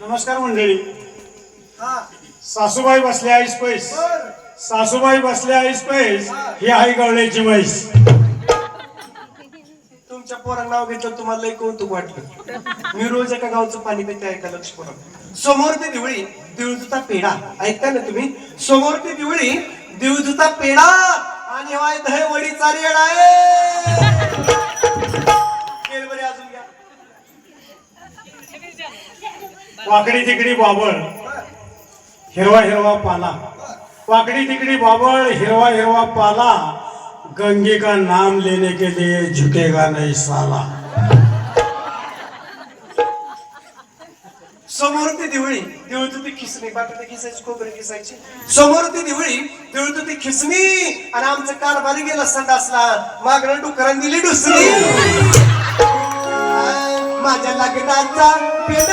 नमस्कार मंडळी. हा. सासूबाई बसल्या आईस पैस. सासूबाई बसल्या आईस पैस. ही. आहे गवळ्याची म्हैस. तुमच्या पोरांना नाव घेतलं तुम्हाला लई कौतुक वाटलं. मी रोज एका गावचं पाणी पिते ऐका लक्ष पोरा समोर ती दिवळी दिवजुता पेढा. ऐकता ना तुम्ही? समोर ती दिवळी दिवजुता पेढा. आणि वाय दहे वडी चारी आहे. अजून घ्या. वाकडी तिकडी बाबळ हिरवा हिरवा पाला. वाकडी तिकडी बाबळ हिरवा हिरवा पाला. गंगे का नाम लेने के लिए झुकेगा नहीं साला. समोर ती दिवळी दिवळतो ती खिसणी. बाकी खिसायची खोबरे खिसायची. समोर ती दिवळी दिवळतो ती खिसणी. आणि आमचं कारभारी गेला संडासला मागणं डुकरान दिली डुसरी माझ्या लग्नाचा पेट